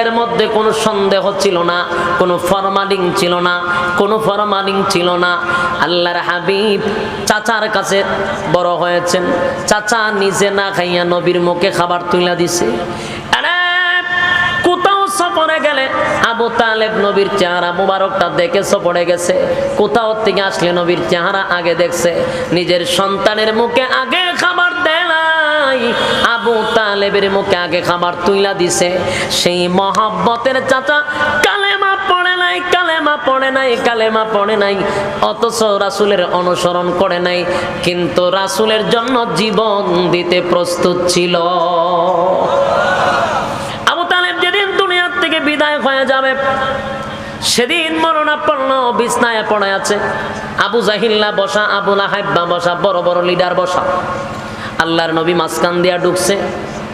এর মধ্যে কোনো সন্দেহ ছিল না, কোনো ফরমালিং ছিল না, কোনো ফরমালিং ছিল না। আল্লাহর হাবিব চাচার কাছে বড় হয়েছেন। চাচা নিজে না খাইয়া নবীর মুখে খাবার তুইলা দিছে। সফরে গেলে আবু নবীর চেহারা দেখে গেছে। কোথাও থেকে আসলে নবীর চেহারা আগে দেখছে। নিজের সন্তানের মুখে আগে খাবার দেয় আবু তালেবের মুখে আগে খাবার তুইলা দিছে। সেই মহাব্বতের চাচা, কালেমা পড়ে নাই, কালেমা পড়ে নাই, কালেমা পড়ে নাই, অথচ রাসুলের অনুসরণ করে নাই। কিন্তু রাসুলের জন্য জীবন দিতে প্রস্তুত ছিল। আবু তালেব যেদিন দুনিয়ার থেকে বিদায় হয়ে যাবে, সেদিন মরণাপন্ন বিছনায় পড়ে আছে। আবু জাহিল্লা বসা, আবু লাহাইব্বা বসা, বড় বড় লিডার বসা। আল্লাহর নবী মাঝখান দিয়া ঢুকছে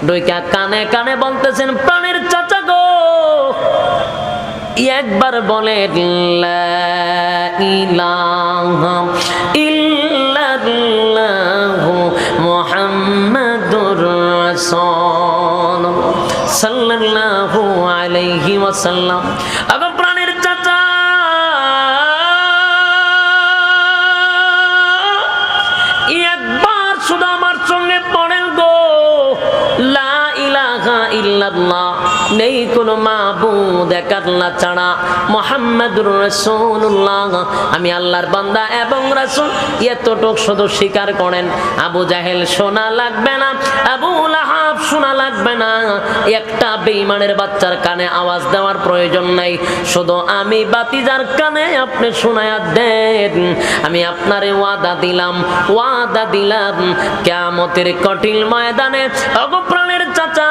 ডইকা কানে কানে বলতেছেন, প্রাণের চাচা গো। একবার বলে সাল্লাল্লাহু আলাইহি ওয়াসাল্লাম। আবার প্রাণের ইলাহা ইল্লাল্লাহ নেই কোনো মাবুদ এক ছাড়া মোহাম্মদুর রাসূলুল্লাহ। আমি আল্লাহর বান্দা এবং রাসূল, এতটুক শুধু স্বীকার করেন, আবু জাহেল শোনা লাগবে না, আবু লাহাব শোনা লাগবে না। একটা বেঈমানের বাচ্চার কানে আওয়াজ দেওয়ার প্রয়োজন নাই। শুধু আমি বাতিজার কানে আপনি শোনায়া দেন। আমি আপনারে ওয়াদা দিলাম ওয়াদা দিলাম, কিয়ামতের কঠিন ময়দানে অগপ্রাণের চাচা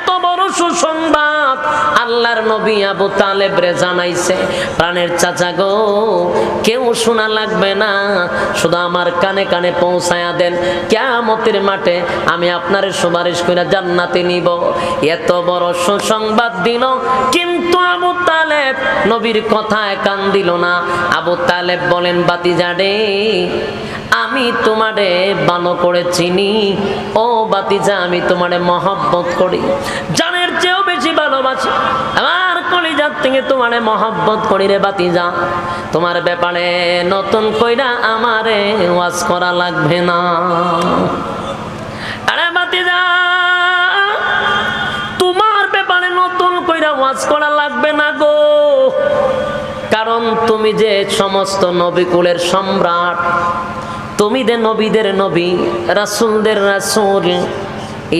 বড় সুসংবাদ। আল্লাহর নবী আবু তালেব রে জানাইছে, প্রাণের চাচা গো, কেউ শোনা লাগবে না, শুধু আমার কানে কানে পৌঁছায়া দেন। কেয়ামতের মাঠে আমি আপনার সুপারিশ করে জান্নাতে নিব। এত বড় সুসংবাদ দিল, কিন্তু আবু তালেব নবীর কথায় কান দিল না। আবু তালেব বলেন বাতিজাডে আমি তোমারে ভালো করে চিনি। ও বাতিজা, আমি তোমারে মহব্বত করি। জানের চেয়েও বেশি ভালোবাসি। আমার কলিজার থেকে তোমারে মহব্বত করি রে বাতিজা। তোমার ব্যাপারে নতুন কইরা আমারে ওয়াজ করা লাগবে না। আরে বাতিজা, তোমার ব্যাপারে নতুন কইরা ওয়াজ করা লাগবে না গো। কারণ তুমি যে সমস্ত নবিকুলের সম্রাট তুমি দে নবীদের নবী, রাসুলদের রাসুল,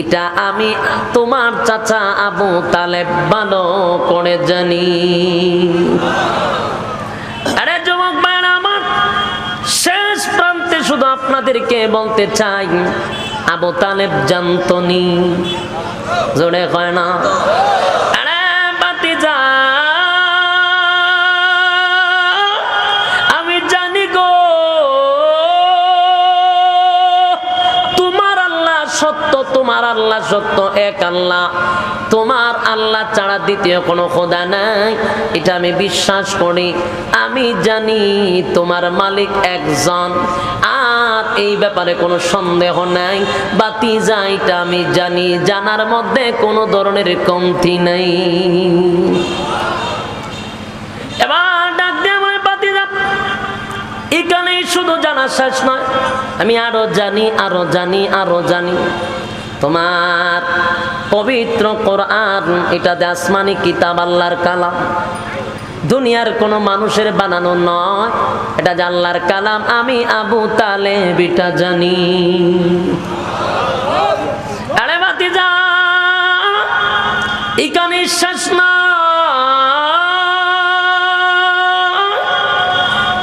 এটা আমি তোমার চাচা আবু তালেব ভালো করে জানি। আরে যুবক ভাইরা আমার, শেষ প্রান্তে শুধু আপনাদেরকে বলতে চাই, আবু তালেব জানতনি। জোরে হয় না। তোমার আল্লাহ সত্য এক আল্লাহ। তোমার আল্লাহ ছাড়া দ্বিতীয় কোনো খোদা নাই। এটা আমি বিশ্বাস করি। আমি জানি তোমার মালিক একজন। আর এই ব্যাপারে কোনো সন্দেহ নাই। বাতি যাইটা আমি জানি। জানার মধ্যে কোনো ধরনের কমতি নাই। এবার ডাক আমার যা এখানেই শুধু জানা শেষ নয়। আমি আরও জানি আরও জানি আরও জানি। তোমার পবিত্র কোরআন, এটা আসমানি কিতাব, আল্লাহর কালাম। দুনিয়ার কোনো মানুষের বানানো নয়, এটা যে আল্লাহর কালাম, আমি আবু তালে বিটা জানি। আরে বাতি যা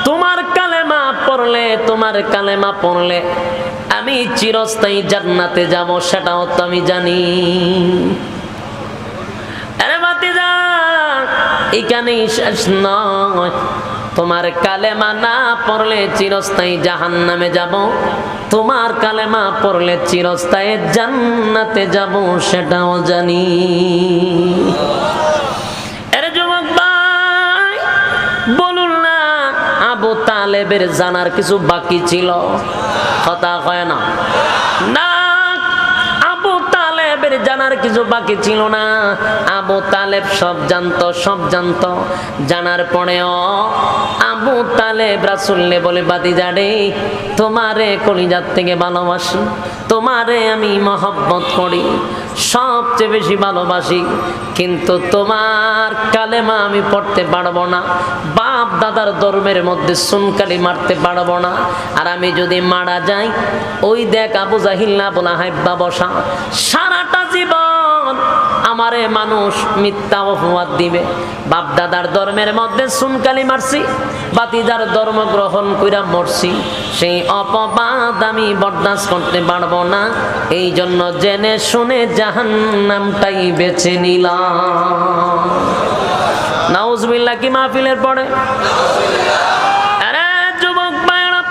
তোমার কালেমা তোমার কালেমা পড়লে আমি চিরস্থায়ী জান্নাতে যাব, সেটাও তো আমি জানি। এখানেই শেষ নয়। তোমার কালেমা না পড়লে চিরস্থায়ী জাহান নামে যাব। তোমার কালেমা পড়লে চিরস্থায়ী জান্নাতে যাব, সেটাও জানি। বলুন না, আবু তালেবের জানার কিছু বাকি ছিল? কথা কয় না। না আবু জানার কিছু বাকি ছিল না। আবু তালেব সব জানতো সব জানতো। জানার পরেও আবু তালেব রাসুল্লে বলে বাতি যাডে তোমারে কলিজার থেকে ভালোবাসি, তোমারে আমি মহব্বত করি সবচেয়ে বেশি ভালোবাসি। কিন্তু তোমার কালেমা আমি পড়তে পারব না। বাপ দাদার ধর্মের মধ্যে সুনকালি মারতে পারব না। আর আমি যদি মারা যাই, ওই দেখ আবু জাহিল্লা বলা হাইব্বা বসা সারাটা আমারে মানুষ মিথ্যা অপবাদ দিবে। বাপ দাদার ধর্মের মধ্যে সুনকালি মারছি, বাতিদার ধর্ম গ্রহণ কইরা মরছি। সেই অপবাদ আমি বরদাস্ত করতে পারব না। এই জন্য জেনে শুনে জাহান নামটাই বেছে নিলাম। নাউজবিল্লা কি মাহফিলের পরে আরে যুবক ভাইয়েরা,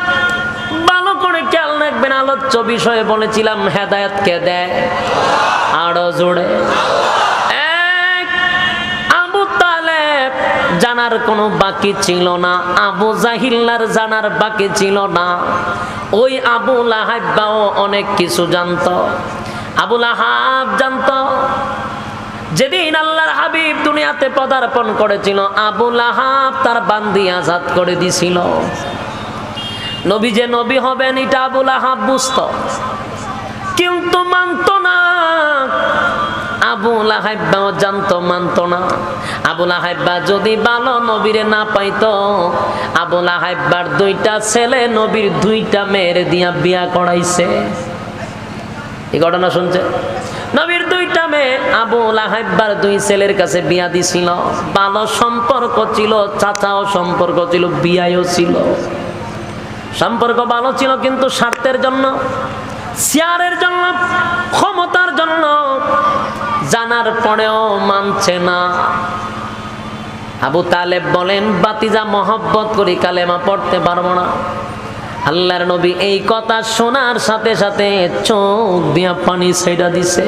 ভালো করে খেয়াল রাখবেন আলোচ্য বিষয়ে বলেছিলাম হেদায়ত কে দেয় আরও জানার কোনো বাকি ছিল না, আবু জাহিল্লার জানার বাকি ছিল না। ওই আবু লাহাব্বাও অনেক কিছু জানতো। আবু লাহাব জানতো, যেদিন আল্লাহর হাবিব দুনিয়াতে পদার্পণ করেছিল, আবু লাহাব তার বান্দি আজাদ করে দিছিল। নবী যে নবী হবেন, এটা আবু লাহাব বুঝতো। কিন্তু মানত না। আবু লাহাব্বাও জানতো, মানত না। আবু লাহাব্বা যদি ভালো নবীরে না পাইতো আবু লাহাব্বার দুইটা ছেলে নবীর দুইটা মেয়ের দিয়া বিয়া করাইছে। এই ঘটনা শুনছে? নবীর দুইটা মেয়ে আবু লাহাব্বার দুই ছেলের কাছে বিয়া দিছিল। ভালো সম্পর্ক ছিল, চাচাও সম্পর্ক ছিল বিয়াও ছিল। সম্পর্ক ভালো ছিল কিন্তু স্বার্থের জন্য চেয়ারের জন্য, ক্ষমতার জন্য জানার পরেও মানছে না। আবু তালেব বলেন, বাতিজা মহব্বত করি, কালেমা পড়তে পারব না। আল্লাহর নবী এই কথা শোনার সাথে সাথে চোখ দিয়া পানি ছেড়া দিছে।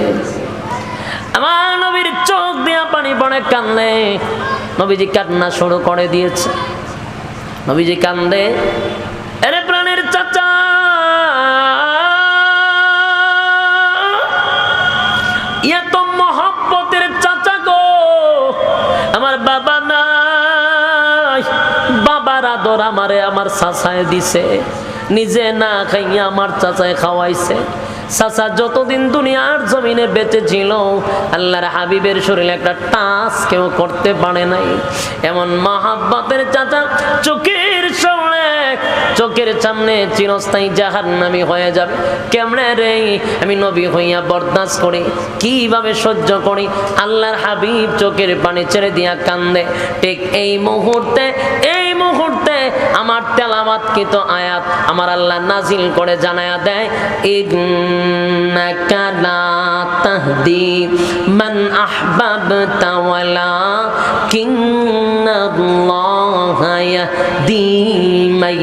আমার নবীর চোখ দিয়া পানি পড়ে কান্দে। নবীজি কান্না শুরু করে দিয়েছে। নবীজি কান্দে। বাবা নাই। বাবার আদর আমারে আমার চাচায় দিছে। নিজে না খাইয়া আমার চাচায় খাওয়াইছে। চাচা, যতদিন দুনিয়ার জমিনে বেঁচে ছিল, আল্লাহর হাবিবের শরীরে একটা টাচ কেউ করতে পারে নাই। এমন মহাব্বতের চাচা চোখের সামনে চোখের সামনে চিরস্থায়ী জাহার নামি হয়ে যাবে। কেমনে রে? আমি নবী হইয়া বরদাস্ত করি, কীভাবে সহ্য করি? আল্লাহর হাবিব চোখের পানি ছেড়ে দিয়া কান্দে। ঠিক এই মুহূর্তে এই মুহূর্তে আমার তেলাবাত কিত আয়াত আমার আল্লাহ নাজিল করে জানায়া দেয় ইন্নাকা লা তাহদি মান আহবাবতা দি ইয়াহদি মান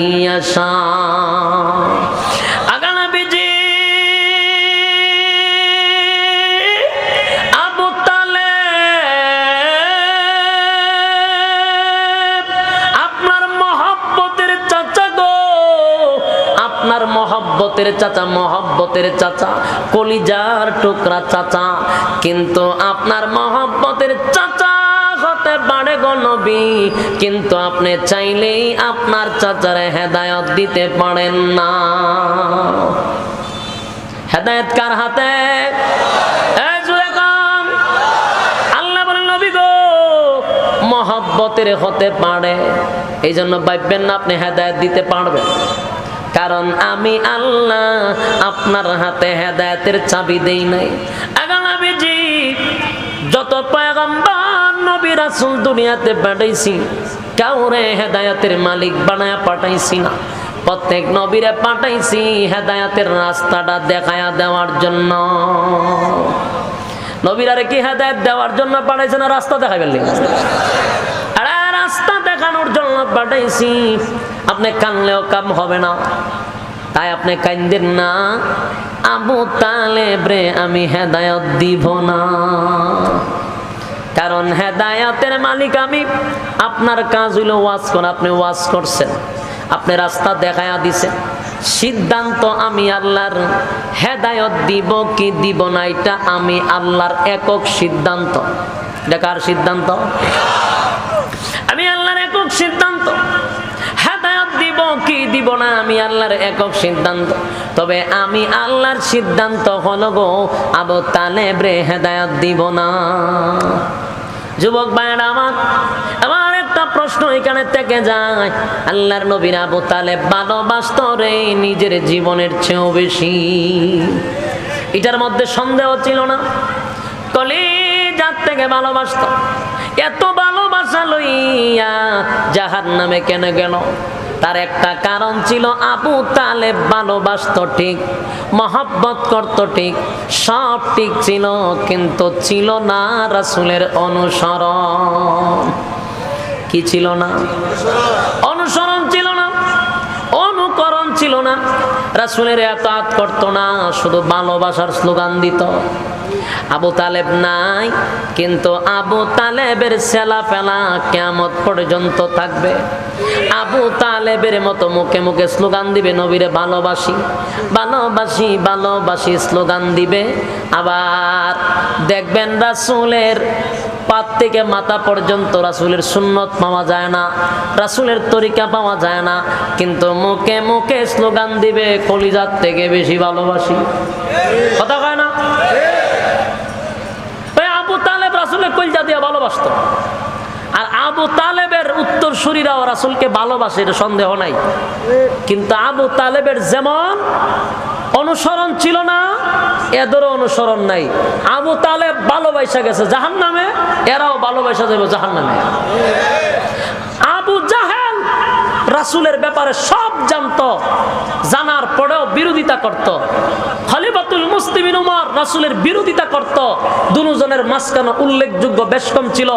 মহব্বতের চাচা মহব্বতের চাচা, কলিজার টুকরা চাচা। কিন্তু আপনার মহব্বতের চাচা হতে পারে গো নবী। কিন্তু আপনি চাইলেই আপনার চাচারে হেদায়ত দিতে পারেন না। হেদায়ত কার হাতে? মহব্বতের হতে পারে। এই জন্য ভাববেন না আপনি হেদায়ত দিতে পারবেন। কারণ আমি আল্লাহ আপনার হাতে হেদায়তের চাবি দেই নাই। আগামীজি যত পয়গম্বর, নবী, রাসূল দুনিয়াতে পাঠাইছি, কাউরে হেদায়তের মালিক বানায়া পাঠাইছি না। প্রত্যেক নবীরে পাঠাইছি হেদায়াতের রাস্তাটা দেখায়া দেওয়ার জন্য। নবীরারে কি হেদায়ত দেওয়ার জন্য পাঠাইছে না রাস্তা দেখাবেন রাস্তা দেখানোর জন্য পাঠাইছি। আপনি কানলেও কাম হবে না। তাই আপনি কান্দেন না। আবু তালেব রে আমি হেদায়ত দিব না। কারণ হেদায়তের মালিক আমি। আপনার কাজ হইল ওয়াজ করা, আপনি ওয়াজ করছেন। আপনি রাস্তা দেখায়া দিছেন। সিদ্ধান্ত আমি আল্লাহর হেদায়ত দিব কি দিব না, এটা আমি আল্লাহর একক সিদ্ধান্ত। এটা কার সিদ্ধান্ত? আমি আল্লাহর একক সিদ্ধান্ত। দিব, কি দিব না? আমি আল্লাহর একক সিদ্ধান্ত। তবে আমি আল্লাহর সিদ্ধান্ত হলো গো, আবু তালেব রে হেদায়ত দিব না। যুবক ভাইয়েরা আমার আমার একটা প্রশ্ন এখানে থেকে যায়। আল্লাহর নবীর আবু তালেব ভালোবাসত রে, নিজের জীবনের চেয়েও বেশি। এটার মধ্যে সন্দেহ ছিল না। কলিজার থেকে ভালোবাসত। এত ভালোবাসা লইয়া জাহার নামে কেন গেল? তার একটা কারণ ছিল আবু তালেব ভালোবাসত ঠিক, মহব্বত করত ঠিক, সব ঠিক ছিল, কিন্তু ছিল না রাসুলের অনুসরণ। কি ছিল না? অনুসরণ ছিল না, অনুকরণ ছিল না। রাসুলের এত আত করতো না, শুধু ভালোবাসার স্লোগান দিত। আবু তালেব নাই, কিন্তু আবু তালেবের সেলা ফেলা কেমত পর্যন্ত থাকবে। আবু তালেবের মতো মুখে মুখে স্লোগান দিবে নবীরে ভালোবাসি ভালোবাসি ভালোবাসি স্লোগান দিবে। আবার দেখবেন রাসুলের পাত থেকে মাথা পর্যন্ত রাসুলের সুন্নত পাওয়া যায় না, রাসুলের তরিকা পাওয়া যায় না, কিন্তু মুখে মুখে স্লোগান দিবে, কলিজার থেকে বেশি ভালোবাসি। কথা কয় না ওই আবু তালেব রাসুলের কলিজা দিয়ে ভালোবাসত। আর আবু তালেবের উত্তর শরীরাও রাসুলকে ভালোবাসে, এটা সন্দেহ নাই। কিন্তু আবু তালেবের যেমন অনুসরণ ছিল না, এদেরও অনুসরণ নাই। আবু তালেব ভালোবাসা গেছে জাহান নামে এরাও ভালোবাসা যাবে জাহান নামে আবু জাহেল রাসুলের ব্যাপারে সব জানতো, জানার পরেও বিরোধিতা করত। খলিফাতুল মুসলিমিন উমর রাসুলের বিরোধিতা করত। দুজনের মাঝখানে উল্লেখযোগ্য বেশ কম ছিল।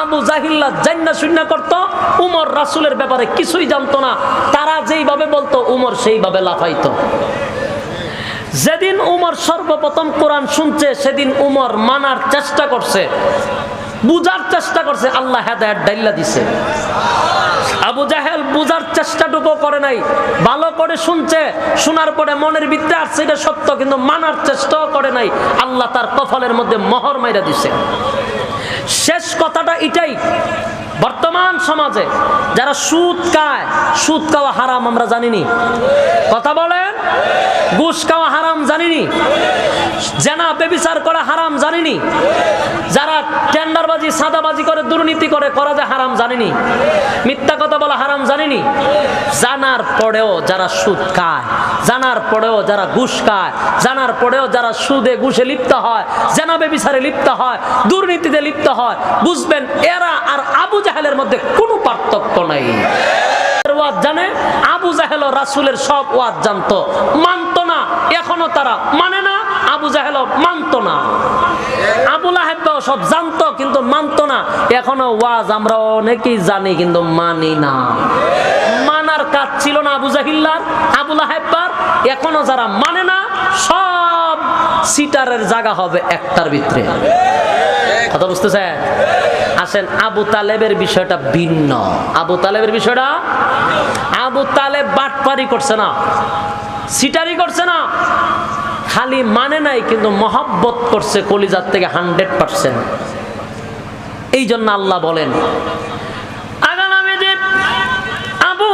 আবু জাহিল্লা জান্না শূন্য করত। উমর রাসুলের ব্যাপারে কিছুই জানতো না। তারা যেইভাবে বলতো, উমর সেইভাবে লাফাইতো। যেদিন উমর সর্বপ্রথম কোরআন শুনছে, সেদিন উমর মানার চেষ্টা করছে। বুঝার চেষ্টা করছে, আল্লাহ হেদায়ত ডাইল্লা দিছে। আবু জাহেল বুঝার চেষ্টাটুকু করে নাই। ভালো করে শুনছে, শোনার পরে মনের ভিতরে আসছে এটা সত্য, কিন্তু মানার চেষ্টাও করে নাই। আল্লাহ তার কফলের মধ্যে মহর মাইরা দিছে। শেষ কথাটা এটাই, বর্তমান সমাজে যারা সুদ কায় সুদ খাওয়া হারাম আমরা জানিনি। কথা বলেন ঘুষ খাওয়া হারাম জানিনি? জেনা বেবিচার করা হারাম জানিনি? যারা টেন্ডারবাজি, সাদাবাজি করে, দুর্নীতি করে, করা যায় হারাম জানিনি? মিথ্যা কথা বলা হারাম জানিনি? জানার পরেও যারা সুদ খায়, জানার পরেও যারা ঘুষ খায়, জানার পরেও যারা সুদে ঘুষে লিপ্ত হয়, জেনা বেবিচারে লিপ্ত হয়, দুর্নীতিতে লিপ্ত হয়, বুঝবেন এরা আর আবু জাহেলের মধ্যে কোনো পার্থক্য নাই। ওয়াজ জানে, আবু জাহেল রাসুলের সব ওয়াজ জানতো। মানতো না, এখনও তারা মানে না, আবু জাহেল মানতো না। আবুল আহেবাও সব জানতো, কিন্তু না। এখনও ওয়াজ আমরা অনেকেই জানি, কিন্তু মানি না। মানার কাজ ছিল না আবু জাহিল্লার আবুল আহেব্বার এখনও যারা মানে না, সব সিটারের জায়গা হবে একটার ভিতরে। কথা বুঝতেছে আসেন আবু তালেবের বিষয়টা ভিন্ন। আবু তালেবের বিষয়টা? আবু তালেব বাটপারি করছে না, সিটারি করছে না, খালি মানে নাই, কিন্তু মহব্বত করছে কলিজার থেকে হান্ড্রেড পার্সেন্ট। এই জন্য আল্লাহ বলেন আবু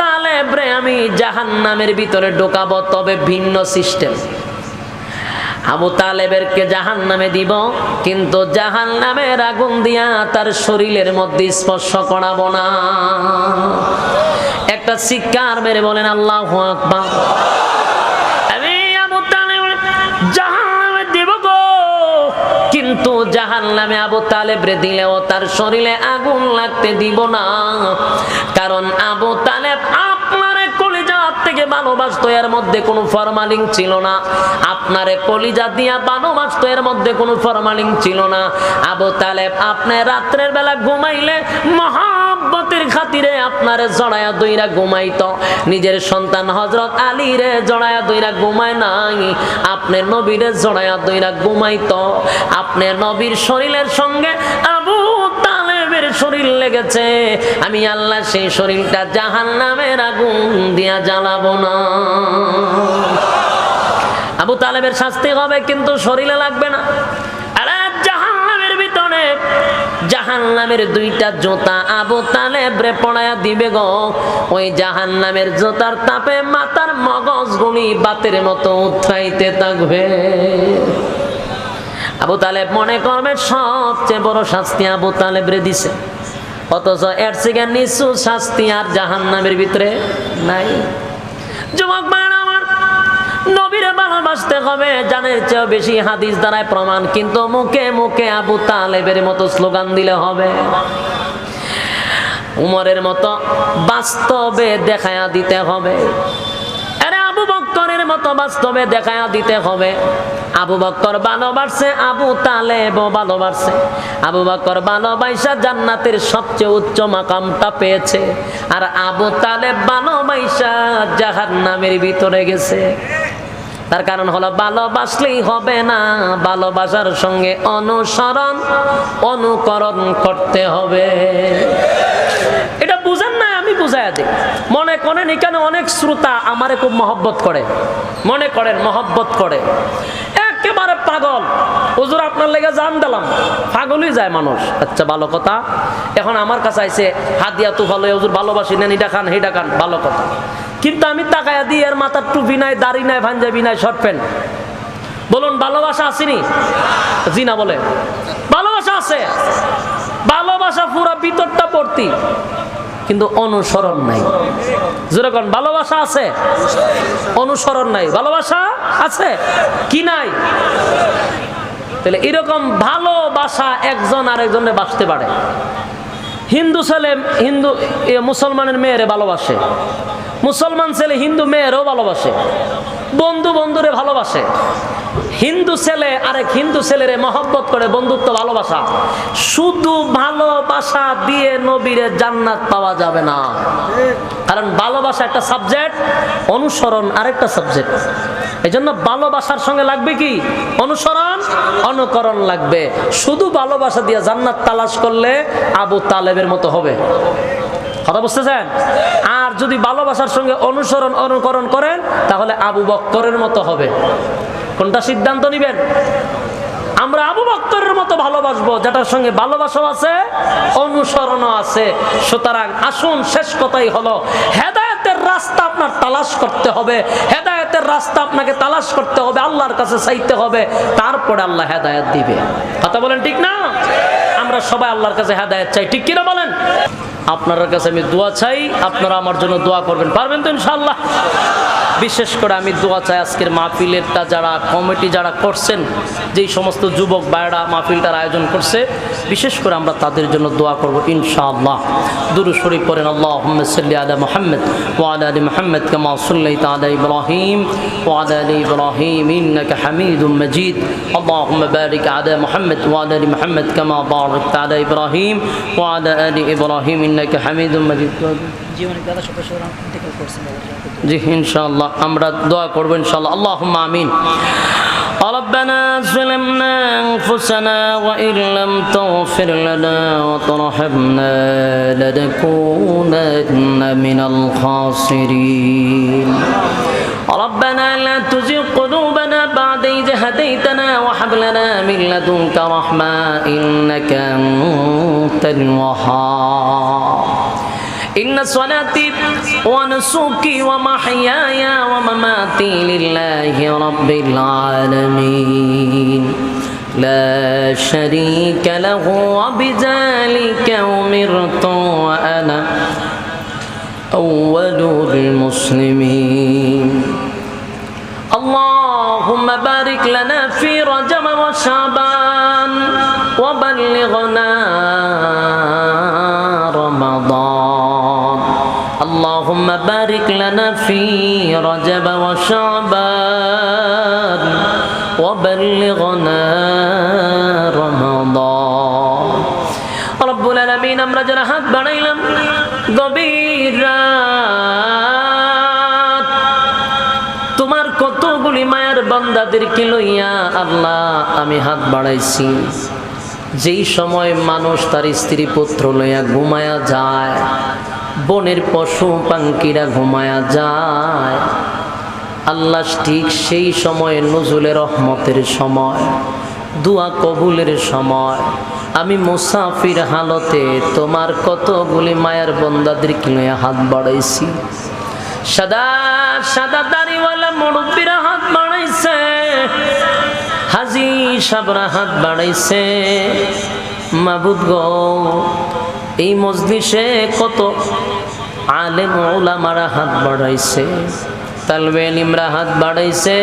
তালেব রে, আমি জাহান নামের ভিতরে ঢোকাবো, তবে ভিন্ন সিস্টেম। আবু তালেবেরকে জাহান নামে দিব, কিন্তু জাহান নামের আগুন দিয়া তার শরীরের মধ্যে স্পর্শ করাবো না। একটা শিক্ষার মেরে বলেন, আল্লাহ তালেব কিন্তু জাহান নামে আবু তালেব রে দিলেও তার শরীরে আগুন লাগতে দিব না। কারণ আবু তালেব আপনারে থেকে ভালোবাসতো এর মধ্যে কোনো ফরমালিং ছিল না। আপনারে কলিজা দিয়া ভালোবাসতো এর মধ্যে কোনো ফরমালিং ছিল না। আবু তালেব আপনি রাত্রের বেলা ঘুমাইলে মহা মহব্বতের খাতিরে আপনারে জড়ায়া দইরা ঘুমাইতো। নিজের সন্তান হজরত আলী রে জড়ায়া দইরা ঘুমায় নাই। আপনার নবীরে জড়ায়া দইরা ঘুমাইতো। আপনার নবীর শরীরের সঙ্গে শরীর লেগেছে, আমি আল্লাহ সেই শরীরটা জাহান নামের আগুন দিয়া জ্বালাবো না। আবু তালেবের শাস্তি হবে, কিন্তু শরীরে লাগবে না। আরে ভিতরে দুইটা জোতা আবু পড়ায়া দিবে গো। ওই জোতার তাপে মাথার মগজগুলি বাতের মতো উত্থাইতে থাকবে। আবু তালেব মনে করবে, সবচেয়ে বড় শাস্তি আবু তালেব রে দিছে। অথচ এর থেকে নিচু শাস্তি আর জাহান্নামের ভিতরে নাই। যুবক আমার, নবীরে ভালোবাসতে হবে, জানের চেয়েও বেশি হাদিস দ্বারায় প্রমাণ, কিন্তু মুখে মুখে আবু তালেবের মতো স্লোগান দিলে হবে। উমরের মতো বাস্তবে দেখায়া দিতে হবে। আবু বক্করের মতো বাস্তবে দেখায়া দিতে হবে। আবু বক্কর ভালোবাসছে আবু তালেব ভালোবাসছে আবু বক্কর ভালোবাসা জান্নাতের সবচেয়ে উচ্চ মাকামটা পেয়েছে। আর আবু তালেব ভালোবাসা জাহান্নামের ভিতরে গেছে। তার কারণ হলো ভালোবাসলেই হবে না, ভালোবাসার সঙ্গে অনুসরণ, অনুকরণ করতে হবে। আমি দিই। মনে করেন এখানে অনেক শ্রোতা আমারে খুব মহব্বত করে। মনে করেন, মহব্বত করে। একেবারে পাগল। হুজুর, আপনার লেগে জান দিলাম। পাগলই যায় মানুষ। আচ্ছা ভালো কথা। এখন আমার কাছে ভালো হুজুর ভালোবাসি নেন, এটা খান খান, ভালো কথা। কিন্তু আমি তাকায়া দিই, এর মাথার টুপি নাই, দাড়ি নাই ভাঞ্জাবি নাই, শর্ট প্যান্ট। বলুন, ভালোবাসা আসেনি জি না বলে। ভালোবাসা আছে। ভালোবাসা পুরা ভিতরটা ভর্তি। কিন্তু অনুসরণ নাই। যেরকম ভালোবাসা আছে? অনুসরণ নাই। ভালোবাসা আছে? কি নাই? তাহলে এরকম ভালোবাসা একজন আরেকজনে বাঁচতে পারে। হিন্দু ছেলে, হিন্দু মুসলমানের মেয়েরে ভালোবাসে। মুসলমান ছেলে হিন্দু মেয়েরও ভালোবাসে। বন্ধু বন্ধুরে ভালোবাসে। হিন্দু ছেলে, আরেক হিন্দু ছেলেরে মহব্বত করে বন্ধুত্ব, ভালোবাসা। শুধু ভালোবাসা দিয়ে নবীরে জান্নাত পাওয়া যাবে না। কারণ ভালোবাসা একটা সাবজেক্ট অনুসরণ আরেকটা সাবজেক্ট এই জন্য ভালোবাসার সঙ্গে লাগবে কি? অনুসরণ, অনুকরণ লাগবে। শুধু ভালোবাসা দিয়ে জান্নাত তালাশ করলে আবু তালেবের মতো হবে। কথা বুঝতেছেন? আর যদি ভালোবাসার সঙ্গে অনুসরণ, অনুকরণ করেন, তাহলে আবু বক্করের মতো হবে। কোনটা সিদ্ধান্ত নিবেন? আমরা আবু বক্করের মতো ভালোবাসবো, যেটার সঙ্গে ভালোবাসাও আছে, অনুসরণও আছে। সুতরাং আসুন, শেষ কথাই হলো, হেদায়েতের রাস্তা আপনার তালাশ করতে হবে। হেদায়েতের রাস্তা আপনাকে তালাশ করতে হবে, আল্লাহর কাছে চাইতে হবে। তারপরে আল্লাহ হেদায়ত দিবে। কথা বলেন ঠিক না? আমরা সবাই আল্লাহর কাছে হেদায়েত চাই। ঠিক কিনা বলেন? আপনার কাছে আমি দোয়া চাই, আপনারা আমার জন্য দোয়া করবেন। পারবেন তো ইনশাআল্লাহ? বিশেষ করে আমি দোয়া চাই আজকের মাহফিলেরটা যারা কমিটি যারা করছেন যেই সমস্ত যুবক ভাইরা মাহফিলটার আয়োজন করছে বিশেষ করে আমরা তাদের জন্য দোয়া করব ইনশাআল্লাহ দুরু শরীফ পড়েন আল্লাহ সাল্লি আলা মোহাম্মদ ওয়ালা আলী মোহাম্মদ কামা সাল্লাইতা আলা ইব্রাহিম ওয়ালা আলী ইব্রাহিম ইন্নাকা হামিদুম মাজিদ اللهم بارك على محمد وعلى ال محمد كما باركت على ابراهيم وعلى ال ابراهيم انك حميد مجيد জীবনে দাদা সদস্য ইন্তেকাল করছেন দাদা জি ইনশাআল্লাহ আমরা দোয়া করব ইনশাআল্লাহ اللهم আমিন ربنا ظلمنا انفسنا وان لم تغفر لنا وترحمنا لنكونن من الخاسرين ربنا لا تزغ قلوبنا بعد إذ هديتنا وهب لنا من لدنك رحمة إنك أنت الوهاب إن صلاتي ونسكي ومحياي ومماتي لله رب العالمين. لا شريك له وبذلك أمرت وأنا أول المسلمين. اللهم بارك لنا في رجب وشعبان وبلغنا বারিক লানা ফি রজব ওয়া শাবান ওয়া বাল্লিগনা রমাদান রব্বুল আলামিন আমরা যারা হাত বাড়াইলাম গভীর তোমার কতগুলি মায়ের বান্দাদেরকে লইয়া আল্লাহ আমি হাত বাড়াইছি। যেই সময় মানুষ তার স্ত্রী পুত্র লইয়া ঘুমায়া যায় বনের পশু পাঙ্কিরা ঘুমায়া যায়। আল্লাহ ঠিক সেই সময় নজুলের রহমতের সময়, দুয়া কবুলের সময়। আমি মুসাফির হালতে তোমার কতগুলি মায়ের বন্দাদেরকে লইয়া হাত বাড়াইছি। সাদা সাদা দাড়িওয়ালা মুরব্বীরা হাত বাড়াইছে। হাজি সাবরা হাত বাড়াইছে। মাবুদ গো এই মজলিসে কত আলেম ওলামারা হাত বাড়াইছে তালবে নিমরা হাত বাড়াইছে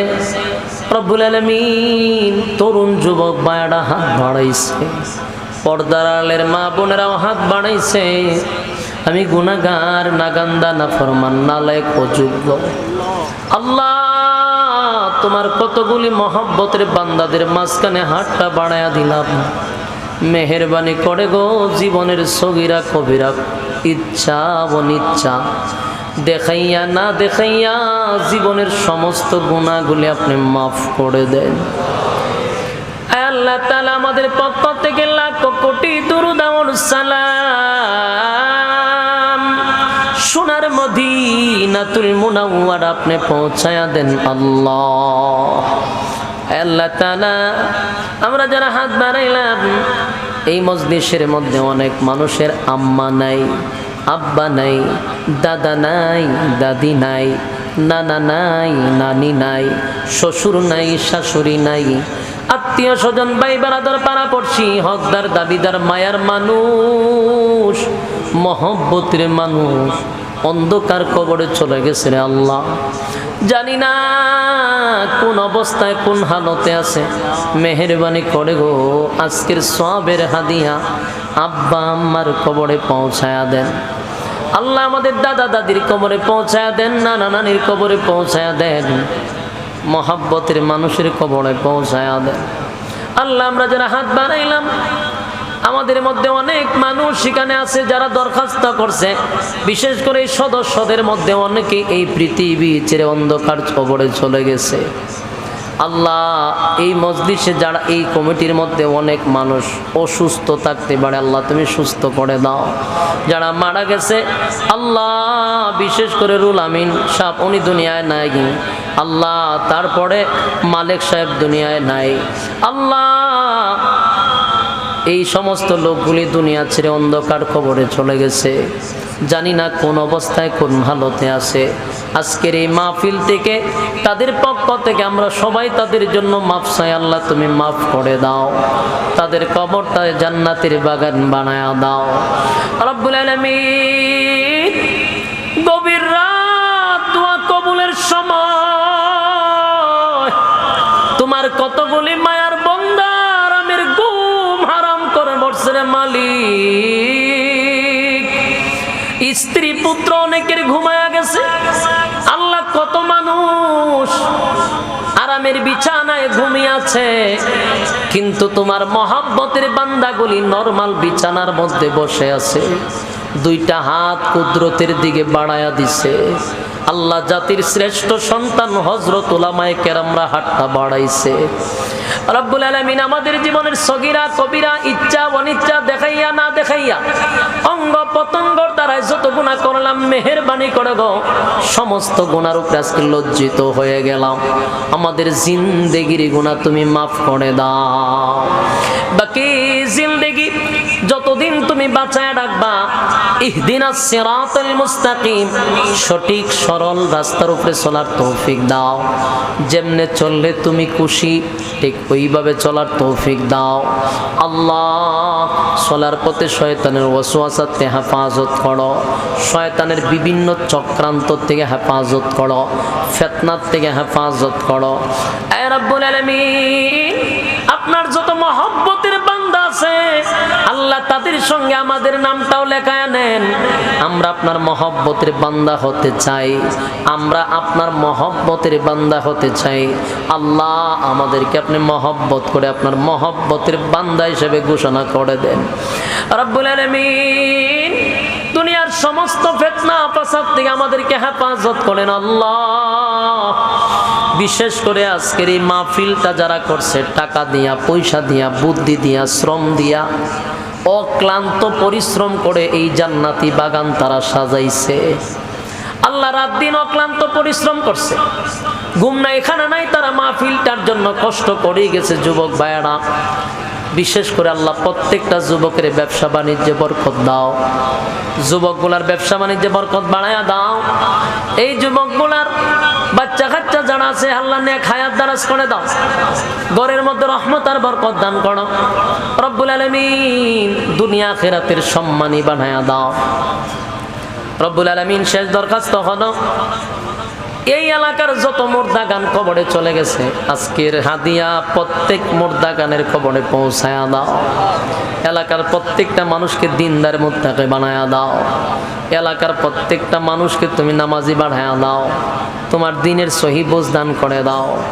প্রভুল আলমিন তরুণ যুবক বায়ারা হাত বাড়াইছে, পর্দার আলের মা বোনেরাও হাত বাড়াইছে। আমি গুনাগার নাগান্দা না ফরমান নালায়ক অযোগ্য আল্লাহ তোমার কতগুলি মহব্বতের বান্দাদের মাঝখানে হাতটা বাড়ায়া দিলাম। মেহরবানি করে গো জীবনের সগিরা কবিরা, ইচ্ছা অনিচ্ছা দেখাইয়া না দেখাইয়া জীবনের সমস্ত গুণাগুলি আপনি মাফ করে দেন। আল্লাহ তালা আমাদের পক্ষ থেকে লাখ কোটি দুরুদাউর সালাম। সোনার মদিনাতুল মুনাওয়ার আপনি পৌঁছায়া দেন আল্লাহ। আমরা যারা হাত বাড়াইলাম, এই মজলিসের মধ্যে অনেক মানুষের আম্মা নাই, আব্বা নাই, দাদা নাই, দাদি নাই, নানা নাই, নানি নাই, শ্বশুর নাই, শাশুড়ি নাই, আত্মীয় স্বজন, ভাই বেড়াদার পাড়া পড়ছি হকদার, দাবিদার, মায়ার মানুষ, মহব্বতের মানুষ অন্ধকার কবরে চলে গেছে রে আল্লাহ। জানি না কোন অবস্থায় কোন হালতে আছে। মেহরবানি করে গো, আজকের সবের হাদিয়া আব্বা আম্মার কবরে পৌঁছায়া দেন। আল্লাহ আমাদের দাদা দাদির কবরে পৌঁছায়া দেন, নানা নানির কবরে পৌঁছায়া দেন। মহাব্বতের মানুষের কবরে পৌঁছায়া দেন। আল্লাহ আমরা যারা হাত বানাইলাম আমাদের মধ্যে অনেক মানুষ সেখানে আছে যারা দরখাস্ত করছে। বিশেষ করে এই সদস্যদের মধ্যে অনেকে এই পৃথিবী ছেড়ে অন্ধকার কবরে চলে গেছে। আল্লাহ এই মজলিসে যারা এই কমিটির মধ্যে অনেক মানুষ অসুস্থ থাকতে পারে, আল্লাহ তুমি সুস্থ করে দাও। যারা মারা গেছে, আল্লাহ বিশেষ করে রুল আমিন সাপ উনি দুনিয়ায় নাই। আল্লাহ তারপরে মালিক সাহেব দুনিয়ায় নাই। আল্লাহ এই সমস্ত লোকগুলি দুনিয়া ছেড়ে অন্ধকার খবরে চলে গেছে। জানি না কোন অবস্থায় কোন হালতে আছে। আজকের এই মাহফিল থেকে তাদের পক্ষ থেকে আমরা সবাই তাদের জন্য মাফ চাই। আল্লাহ তুমি মাফ করে দাও। তাদের কবরটায় জান্নাতের বাগান বানায় দাও। রব্বুল আলামিন মালিক। স্ত্রী পুত্র অনেকের ঘুমায়া গেছে। আল্লাহ কত মানুষ আরামের বিছানায় ঘুমিয়েছে কিন্তু তোমার মহাব্বতের বান্দাগুলি নরমাল বিছানার মধ্যে বসে আছে। দুইটা হাত কুদরতের দিকে বাড়ায়া দিছে। আল্লাহ জাতির শ্রেষ্ঠ সন্তান হজরত ওলামায় কেরামরা হাতটা বাড়াইছে। রব্বুল আলমিন আমাদের জীবনের সগিরা, কবিরা, ইচ্ছা, অনিচ্ছা দেখাইয়া, না দেখাইয়া অঙ্গ পতঙ্গর দ্বারাই যত গুণা করলাম, মেহরবানি করে গো, সমস্ত গুণার উপরে আজকে লজ্জিত হয়ে গেলাম। আমাদের জিন্দেগির গুণা তুমি মাফ করে দাও। বাকি বাঁচায় রাখবা। সঠিক, সরল রাস্তার উপরে চলার তৌফিক দাও। যেমনে চললে তুমি খুশি, ঠিক ওইভাবে চলার তৌফিক দাও। আল্লাহ, চলার পথে শয়তানের ওয়াসওয়াসাতে হেফাজত করো। শয়তানের বিভিন্ন চক্রান্ত থেকে হেফাজত করো। ফেতনার থেকে হেফাজত করো। আপনার যত মহব্বতের আল্লাহ তাদের সঙ্গে আমাদের নামটাও লেখায় নেন আমরা আপনার মহব্বতের বান্দা হতে চাই। আমরা আপনার মহব্বতের বান্দা হতে চাই। আল্লাহ আমাদেরকে আপনি মহব্বত করে আপনার মহব্বতের বান্দা হিসেবে ঘোষণা করে দেন। রব্বুল আলামিন দুনিয়ার সমস্ত ফেতনা ফাসাদ থেকে আমাদেরকে হেফাজত করেন। আল্লাহ, বিশেষ করে আজকের এই মাহফিলটা যারা করছে, টাকা দিয়া, পয়সা দিয়া, বুদ্ধি দিয়া, শ্রম দিয়া অক্লান্ত পরিশ্রম করে এই জান্নাতি বাগান তারা সাজাইছে। আল্লাহ রাত দিন অক্লান্ত পরিশ্রম করছে। ঘুম না এখানে নাই, তারা মাহফিলটার জন্য কষ্ট করেই গেছে যুবক ভাইয়ারা। বিশেষ করে আল্লাহ প্রত্যেকটা যুবকের ব্যবসা বাণিজ্যে বরকত দাও। যুবকগুলার ব্যবসা বাণিজ্যে বরকত বাড়ায়া দাও। এই যুবকগুলার বাচ্চা কাচ্চা যারা আছে, আল্লাহ নিয়ে খায়াত দারাজ করে দাও। ঘরের মধ্যে রহমত আর বরকত দান করো। রব্বুল আলমিন দুনিয়া খেরাতের সম্মানী বানায়া দাও। রব্বুল আলমিন শেষ দরখাস্ত হলো। এই এলাকার যত মুর্দা গান কবরে চলে গেছে, আজকের হাদিয়া প্রত্যেক মুর্দা গানের কবরে পৌঁছায়া দাও। এলাকার প্রত্যেকটা মানুষকে দিনদার মুদ্রাকে বানায়া দাও। এলাকার প্রত্যেকটা মানুষকে তুমি নামাজি বাড়ায়া দাও। তোমার দিনের সহি দান করে দাও।